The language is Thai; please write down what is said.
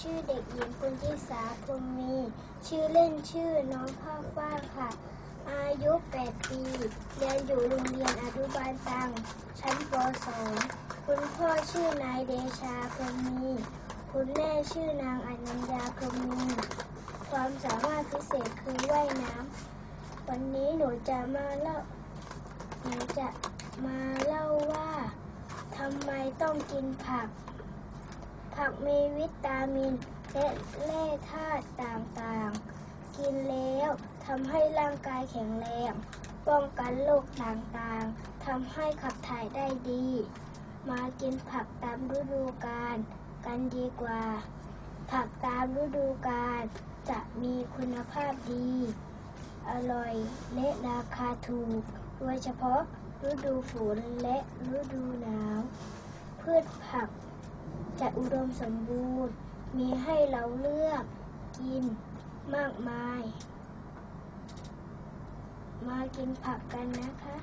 ชื่อเด็กหญิงปุญญิสาพรหมี ชื่อเล่นชื่อน้องข้าวฟ่างค่ะ อายุ 8 ปี เรียนอยู่โรงเรียนอนุบาลตัง ชั้นป .2 คุณพ่อชื่อนายเดชาพรหมี คุณแม่ชื่อนางอนัญญาพรหมี ความสามารถพิเศษคือว่ายน้ำ วันนี้หนูจะมาเล่า หนูจะมาเล่าว่าทำไมต้องกินผัก ผักมีวิตามินและแร่ธาตุต่างๆ กินแล้วทำให้ร่างกายแข็งแรง ป้องกันโรคต่างๆ ทำให้ขับถ่ายได้ดี มากินผักตามฤดูกาลกันดีกว่า ผักตามฤดูกาลจะมีคุณภาพดี อร่อยและราคาถูก โดยเฉพาะฤดูฝนและฤดูหนาว พืชผัก จะอุดมสมบูรณ์ มีให้เราเลือกกินมากมาย มากินผักกันนะคะ